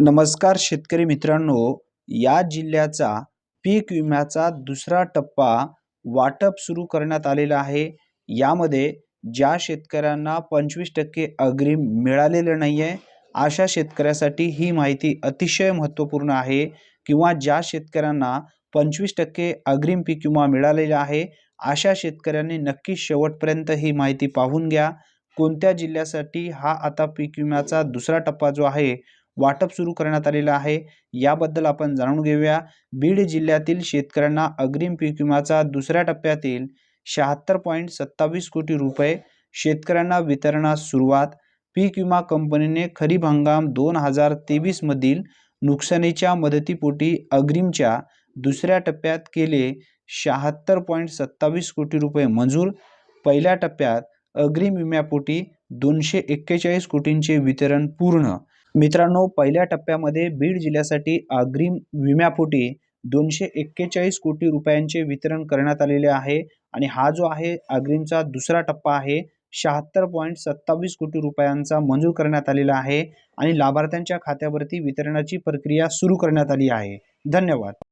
नमस्कार शेतकरी मित्रांनो या जिल्ह्याचा पीक विम्याचा दुसरा टप्पा वाटप सुरू करण्यात आलेला आहे. यामध्ये ज्या शेतकऱ्यांना पंचवीस टक्के अग्रिम मिळालेलं नाही आहे अशा शेतकऱ्यासाठी ही माहिती अतिशय महत्त्वपूर्ण आहे किंवा ज्या शेतकऱ्यांना पंचवीस टक्के अग्रिम पीक विमा मिळालेला आहे अशा शेतकऱ्यांनी नक्की शेवटपर्यंत ही माहिती पाहून घ्या. कोणत्या जिल्ह्यासाठी हा आता पीक विम्याचा दुसरा टप्पा जो आहे वाटप सुरू करण्यात आलेलं आहे. याबद्दल आपण जाणून घेऊया. बीड जिल्ह्यातील शेतकऱ्यांना अग्रिम पीक विम्याचा दुसऱ्या टप्प्यातील शहात्तर पॉईंट सत्तावीस कोटी रुपये शेतकऱ्यांना वितरणास सुरुवात. पीक विमा कंपनीने खरीप हंगाम दोन हजार तेवीसमधील नुकसानीच्या मदतीपोटी अग्रिमच्या दुसऱ्या टप्प्यात केले शहात्तर पॉईंट सत्तावीस कोटी रुपये मंजूर. पहिल्या टप्प्यात अग्रिम विम्यापोटी दोनशे एक्केचाळीस कोटींचे वितरण पूर्ण. मित्रांनो पहिल्या टप्प्यामध्ये बीड जिल्ह्यासाठी अग्रिम विम्यापोटी दोनशे एक्केचाळीस कोटी रुपयांचे वितरण करण्यात आलेले आहे आणि हा जो आहे अग्रिमचा दुसरा टप्पा आहे शहात्तर पॉईंट सत्तावीस कोटी रुपयांचा मंजूर करण्यात आलेला आहे आणि लाभार्थ्यांच्या खात्यावरती वितरणाची प्रक्रिया सुरू करण्यात आली आहे. धन्यवाद.